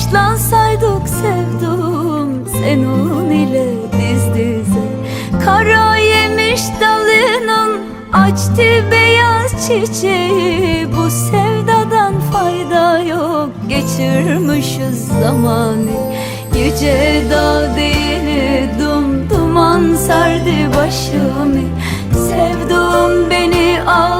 Yaşlansaydık sevdum senin ile diz dize. Kara yemiş dalının açtı beyaz çiçeği. Bu sevdadan fayda yok geçirmişiz zamanı. Yüce dağ değil dum duman sardı başımı. Sevduğum beni ağlar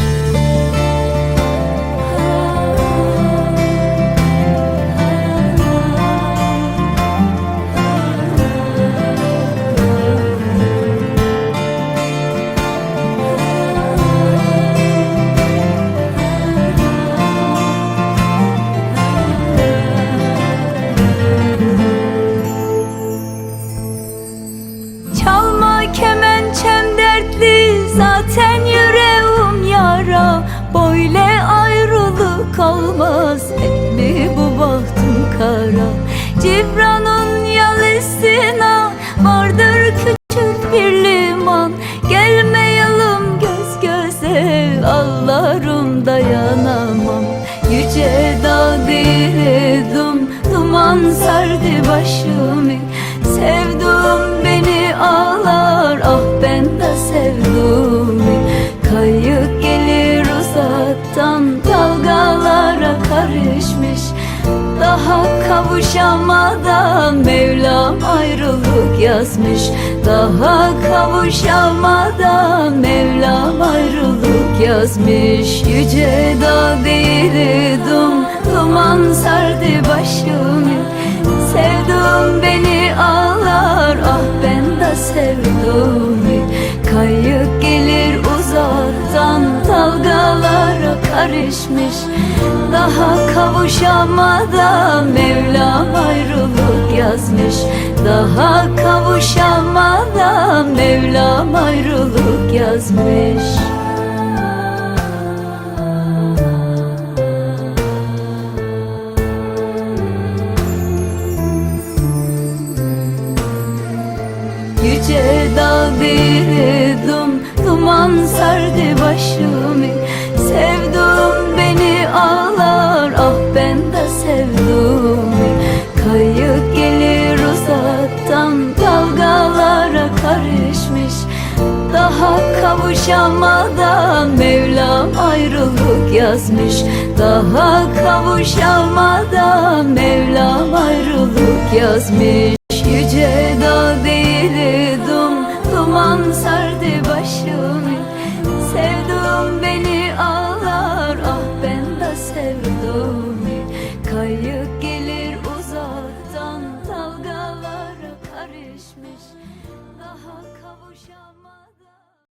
Böyle ayrılık olmaz. Hep mi bu bahtım kara? Cibran'ın yalısına vardır küçük bir liman. Gelmeyelim göz göze ağlarım dayanamam. Yüce dağ değildim kavuşamadan Mevlam ayrılık yazmış. Daha kavuşamadan Mevlam ayrılık yazmış. Yüce dağ değildim duman sardı başımı Sevduğum beni ağlar ah ben de sevduğumu Kayık karışmış. Daha kavuşamadan Mevlam ayrılık yazmış. Daha kavuşamadan Mevlam ayrılık yazmış. Yüce dağ değildim Duman sardı başımı. Sevduğum Daha kavuşamadan Mevlam ayrılık yazmış. Daha kavuşamadan Mevlam ayrılık yazmış. Yüce dağ değildim Duman sardı başım Sevdum beni ağlar Ah ben de sevdum. Kayık gelir uzaktan Dalgalara karışmış. Daha kavuşamadan